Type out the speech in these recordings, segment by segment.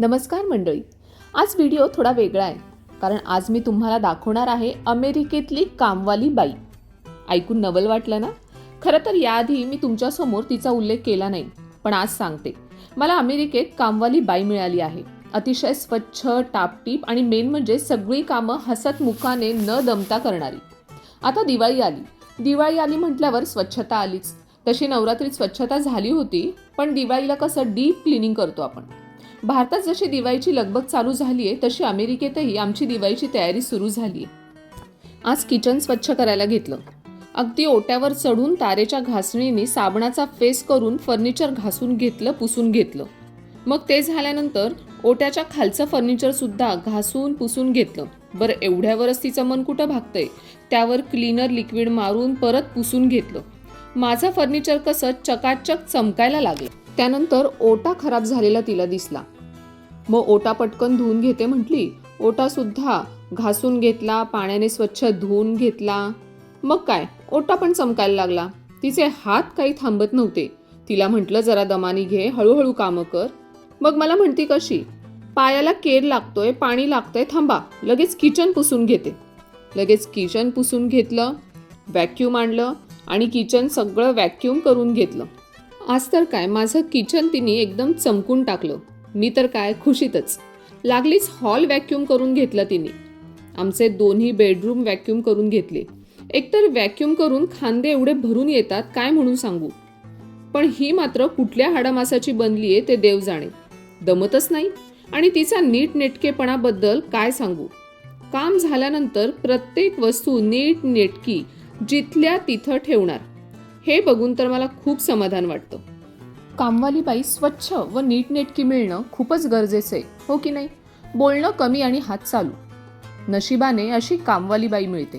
नमस्कार मंडळी. आज व्हिडिओ थोडा वेगळा आहे कारण आज मी तुम्हाला दाखवणार आहे अमेरिकेतली कामवाली बाई. ऐकून नवल वाटलं ना? खरं तर याआधी मी तुमच्यासमोर तिचा उल्लेख केला नाही पण आज सांगते. मला अमेरिकेत कामवाली बाई मिळाली आहे. अतिशय स्वच्छ टापटीप आणि मेन म्हणजे सगळी कामं हसत मुखाने न दमता करणारी. आता दिवाळी आली. दिवाळी आली म्हटल्यावर स्वच्छता आलीच. तशी नवरात्रीत स्वच्छता झाली होती पण दिवाळीला कसं डीप क्लिनिंग करतो आपण. भारतात जशी दिवाळीची लगबग चालू झाली आहे तशी अमेरिकेतही आमची दिवाळीची तयारी सुरू झाली आहे आज किचन स्वच्छ करायला घेतलं. अगदी ओट्यावर चढून तारेच्या घासणीने साबणाचा फेस करून फर्निचर घासून घेतलं पुसून घेतलं. मग ते झाल्यानंतर ओट्याच्या खालचं फर्निचरसुद्धा घासून पुसून घेतलं. बरं एवढ्यावरच तिचं मन कुठं भागतंय? त्यावर क्लीनर लिक्विड मारून परत पुसून घेतलं. माझं फर्निचर कसं चकाचक चमकायला लागलं. त्यानंतर ओटा खराब झालेला तिला दिसला. मग ओटा पटकन धुवून घेते म्हटली. ओटा सुद्धा घासून घेतला पाण्याने स्वच्छ धुवून घेतला. मग काय? ओटा पण चमकायला लागला. तिचे हात काही थांबत नव्हते. तिला म्हटलं जरा दमानी घे हळूहळू कामं कर. मग मला म्हणती कशी? पायाला केर लागतोय पाणी लागतंय थांबा. लगेच किचन पुसून घेते. लगेच किचन पुसून घेतलं व्हॅक्यूम आणलं आणि किचन सगळं व्हॅक्यूम करून घेतलं. आज तर काय माझं किचन तिने एकदम चमकून टाकलं. मी तर काय खुशीतच. लागलीच हॉल व्हॅक्यूम करून घेतलं तिने. आमचे दोन्ही बेडरूम व्हॅक्यूम करून घेतले. एकतर व्हॅक्यूम करून खांदे एवढे भरून येतात काय म्हणून सांगू? पण ही मात्र कुठल्या हाडामासाची बनली आहे ते देव जाणे. दमतच नाही? आणि तिचा नीटनेटकेपणाबद्दल काय सांगू? काम झाल्यानंतर प्रत्येक वस्तू नीट नेटकी जिथल्या तिथं ठेवणार. हे बघून तर मला खूप समाधान वाटतं. कामवाली बाई स्वच्छ व नीटनेटकी मिळणं खूपच गरजेचं आहे हो की नाही? बोलणं कमी आणि हात चालू. नशिबाने अशी कामवाली बाई मिळते.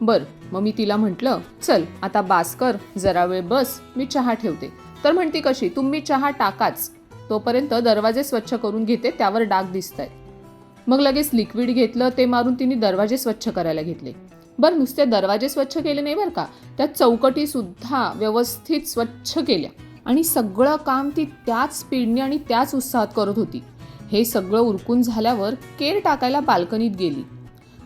बर मग मी तिला म्हटलं चल आता बास कर जरा वेळ बस मी चहा ठेवते. तर म्हणती कशी तुम्ही चहा टाकाच. तोपर्यंत दरवाजे स्वच्छ करून घेते त्यावर डाग दिसत आहेत मग लगेच लिक्विड घेतलं ते मारून तिने दरवाजे स्वच्छ करायला घेतले. बरं नुसते दरवाजे स्वच्छ केले नाही बरं का? त्या चौकटी सुद्धा व्यवस्थित स्वच्छ केल्या. आणि सगळं काम ती त्याच स्पीडने आणि त्याच उत्साहात करत होती. हे सगळं उरकून झाल्यावर केर टाकायला बाल्कनीत गेली.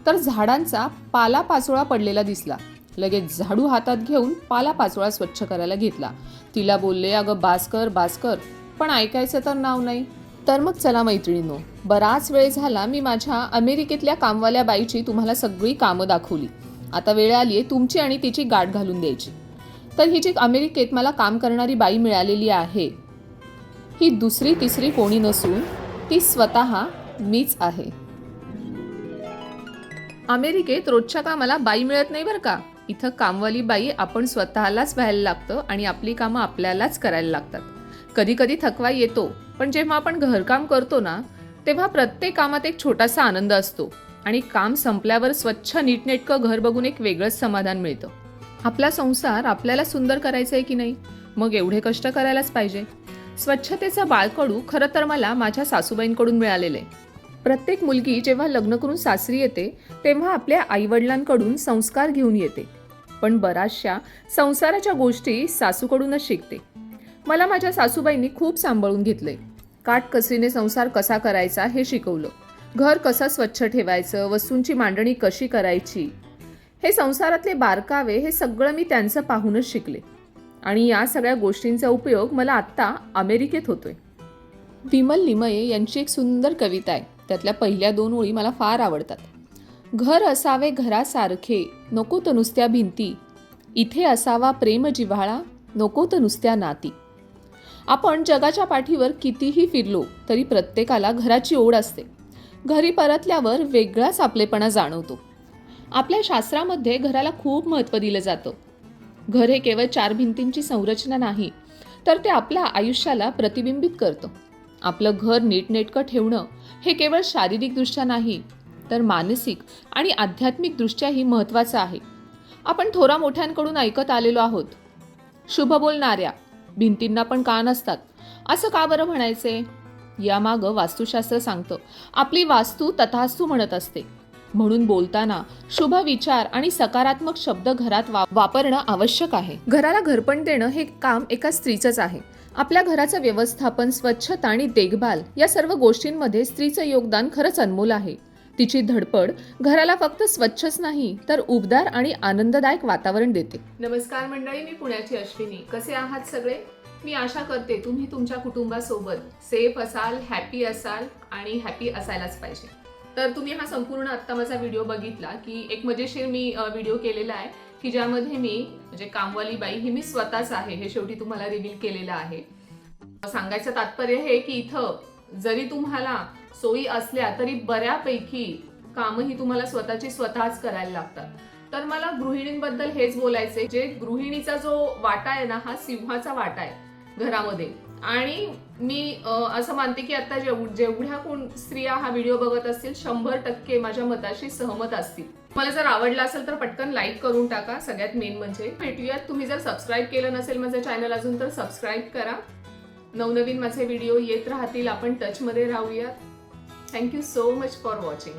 तर झाडांचा पाला पाचोळा पडलेला दिसला. लगेच झाडू हातात घेऊन पाला पाचोळा स्वच्छ करायला घेतला. तिला बोलले अगं बासकर बासकर पण ऐकायचं तर नाव नाही. तर मग चला मैत्रिणींनो बराच वेळ झाला मी माझ्या अमेरिकेतल्या कामवाल्या बाईची तुम्हाला सगळी कामं दाखवली. आता वेळ आली आहे तुमची आणि तिची गाठ घालून द्यायची. तर ही जी अमेरिकेत मला काम करणारी बाई मिळालेली आहे. ही दुसरी तिसरी कोणी नसून ती स्वतः मीच आहे. अमेरिकेत रोजच्या कामाला बाई मिळत नाही बरं का? इथं कामवाली बाई आपण स्वतःलाच व्हायला लागतं आणि आपली कामं आपल्यालाच करायला लागतात. कधी कधी थकवा येतो. पण जेव्हा आपण घरकाम करतो ना तेव्हा प्रत्येक कामात एक छोटासा आनंद असतो. आणि काम संपल्यावर स्वच्छ नीटनेटकं घर बघून एक वेगळंच समाधान मिळतं. आपला संसार आपल्याला सुंदर करायचा आहे की नाही? मग एवढे कष्ट करायलाच पाहिजे. स्वच्छतेचं बाळकडू खरं तर मला माझ्या सासूबाईंकडून मिळालेलं आहे. प्रत्येक मुलगी जेव्हा लग्न करून सासरी येते तेव्हा आपल्या आईवडिलांकडून संस्कार घेऊन येते. पण बऱ्याचशा संसाराच्या गोष्टी सासूकडूनच शिकते. मला माझ्या सासूबाईंनी खूप सांभाळून घेतले काटकसरीने संसार कसा करायचा हे शिकवलं. घर कसं स्वच्छ ठेवायचं वस्तूंची मांडणी कशी करायची हे संसारातले बारकावे हे सगळं मी त्यांचं पाहूनच शिकले. आणि या सगळ्या गोष्टींचा उपयोग मला आत्ता अमेरिकेत होतोय. विमल लिमये यांची एक सुंदर कविता आहे. त्यातल्या पहिल्या दोन ओळी मला फार आवडतात. घर असावे घरासारखे नको तर नुसत्या भिंती. इथे असावा प्रेम जिव्हाळा नको तर नुसत्या नाती. आपण जगाच्या पाठीवर कितीही फिरलो तरी प्रत्येकाला घराची ओढ असते. घरी परतल्यावर वेगळाच आपलेपणा जाणवतो. आपल्या शास्त्रामध्ये घराला खूप महत्त्व दिलं जातं. घर हे केवळ चार भिंतींची संरचना नाही तर ते आपल्या आयुष्याला प्रतिबिंबित करतं. आपलं घर नीटनेटकं ठेवणं हे केवळ शारीरिकदृष्ट्या नाही तर मानसिक आणि आध्यात्मिकदृष्ट्याही महत्त्वाचं आहे. आपण थोरा मोठ्यांकडून ऐकत आलेलो आहोत. शुभ बोलणाऱ्या भिंतींना पण कान असतात असं का बरं म्हणायचे? यामागं वास्तुशास्त्र सांगतं आपली वास्तू तथास्तू म्हणत असते. म्हणून बोलताना शुभ विचार आणि सकारात्मक शब्द घरात वा- वापरणं आवश्यक आहे. घराला घरपण देणं हे काम एका स्त्रीचंच आहे. आपल्या घराचं व्यवस्थापन स्वच्छता आणि देखभाल या सर्व गोष्टींमध्ये स्त्रीचं योगदान खरंच अनमोल आहे. तिची धडपड घराला फक्त स्वच्छच नाही तर उबदार आणि आनंददायक वातावरण देते. नमस्कार मंडळी मी पुण्याची अश्विनी. कसे आहात सगळे? मी आशा करते तुम्ही तुमच्या कुटुंबासोबत सेफ असाल हॅपी असाल आणि हॅपी असायलाच पाहिजे. तर तुम्ही हा संपूर्ण आत्ता माझा व्हिडिओ बघितला की एक मजेशीर मी व्हिडिओ केलेला आहे की ज्यामध्ये मी म्हणजे कामवाली बाई ही मी स्वतःच आहे हे शेवटी तुम्हाला रिव्हील केलेलं आहे. सांगायचं तात्पर्य हे की इथं जरी तुम्हाला सोयी असल्या तरी बऱ्यापैकी कामही तुम्हाला स्वतःची स्वतःच करायला लागतात. तर मला गृहिणींबद्दल हेच बोलायचे जे गृहिणीचा जो वाटा आहे ना हा सिंहाचा वाटा आहे घरामध्ये. आणि मी असं मानते की आता जेव जेवढ्या कोण स्त्रिया हा व्हिडिओ बघत असतील शंभर टक्के माझ्या मताशी सहमत असतील. मला जर आवडला असेल तर पटकन लाईक करून टाका सगळ्यात मेन म्हणजे. भेटूयात. तुम्ही जर सबस्क्राईब केलं नसेल माझं चॅनल अजून तर सबस्क्राईब करा. नवनवीन माझे व्हिडिओ येत राहतील आपण टचमध्ये राहूयात. Thank you so much for watching